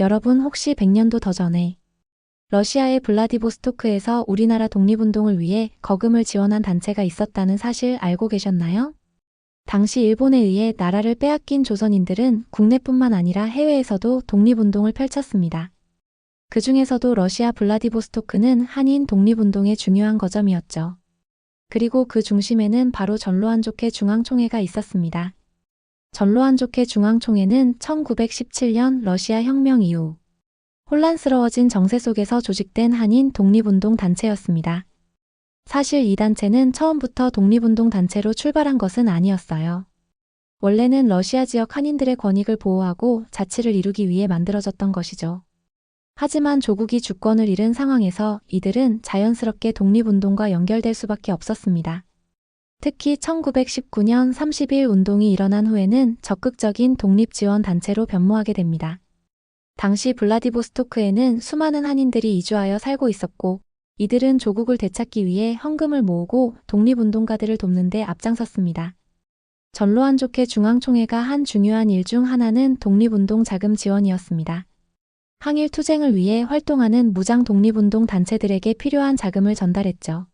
여러분 혹시 100년도 더 전에 러시아의 블라디보스토크에서 우리나라 독립운동을 위해 거금을 지원한 단체가 있었다는 사실 알고 계셨나요? 당시 일본에 의해 나라를 빼앗긴 조선인들은 국내뿐만 아니라 해외에서도 독립운동을 펼쳤습니다. 그 중에서도 러시아 블라디보스토크는 한인 독립운동의 중요한 거점이었죠. 그리고 그 중심에는 바로 전로한족회 중앙총회가 있었습니다. 전로한족회 중앙총회는 1917년 러시아 혁명 이후 혼란스러워진 정세 속에서 조직된 한인 독립운동 단체였습니다. 사실 이 단체는 처음부터 독립운동 단체로 출발한 것은 아니었어요. 원래는 러시아 지역 한인들의 권익을 보호하고 자치를 이루기 위해 만들어졌던 것이죠. 하지만 조국이 주권을 잃은 상황에서 이들은 자연스럽게 독립운동과 연결될 수밖에 없었습니다. 특히 1919년 30일 운동이 일어난 후에는 적극적인 독립 지원 단체로 변모하게 됩니다. 당시 블라디보스토크에는 수많은 한인들이 이주하여 살고 있었고 이들은 조국을 되찾기 위해 헌금을 모으고 독립운동가들을 돕는 데 앞장섰습니다. 전로한족회 중앙총회가 한 중요한 일 중 하나는 독립운동 자금 지원이었습니다. 항일 투쟁을 위해 활동하는 무장 독립운동 단체들에게 필요한 자금을 전달했죠.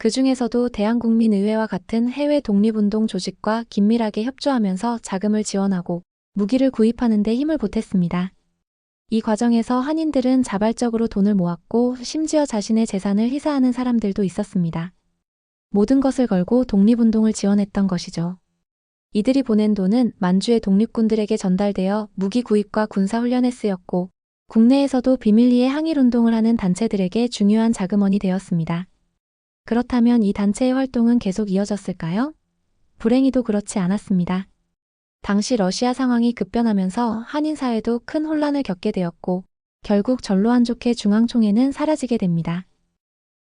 그 중에서도 대한국민의회와 같은 해외 독립운동 조직과 긴밀하게 협조하면서 자금을 지원하고 무기를 구입하는 데 힘을 보탰습니다. 이 과정에서 한인들은 자발적으로 돈을 모았고 심지어 자신의 재산을 희사하는 사람들도 있었습니다. 모든 것을 걸고 독립운동을 지원했던 것이죠. 이들이 보낸 돈은 만주의 독립군들에게 전달되어 무기 구입과 군사훈련에 쓰였고 국내에서도 비밀리에 항일운동을 하는 단체들에게 중요한 자금원이 되었습니다. 그렇다면 이 단체의 활동은 계속 이어졌을까요? 불행히도 그렇지 않았습니다. 당시 러시아 상황이 급변하면서 한인 사회도 큰 혼란을 겪게 되었고 결국 전로한족회 중앙총회는 사라지게 됩니다.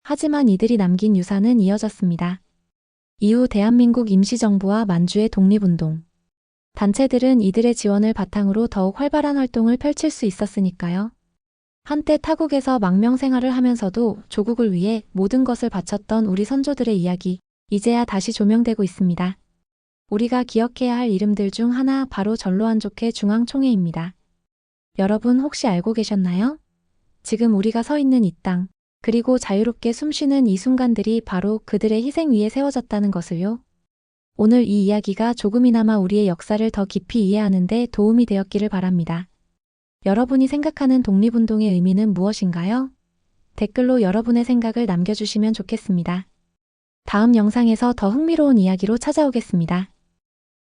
하지만 이들이 남긴 유산은 이어졌습니다. 이후 대한민국 임시정부와 만주의 독립운동. 단체들은 이들의 지원을 바탕으로 더욱 활발한 활동을 펼칠 수 있었으니까요. 한때 타국에서 망명 생활을 하면서도 조국을 위해 모든 것을 바쳤던 우리 선조들의 이야기, 이제야 다시 조명되고 있습니다. 우리가 기억해야 할 이름들 중 하나 바로 전로한족회 중앙총회입니다. 여러분 혹시 알고 계셨나요? 지금 우리가 서 있는 이 땅, 그리고 자유롭게 숨쉬는 이 순간들이 바로 그들의 희생 위에 세워졌다는 것을요. 오늘 이 이야기가 조금이나마 우리의 역사를 더 깊이 이해하는 데 도움이 되었기를 바랍니다. 여러분이 생각하는 독립운동의 의미는 무엇인가요? 댓글로 여러분의 생각을 남겨주시면 좋겠습니다. 다음 영상에서 더 흥미로운 이야기로 찾아오겠습니다.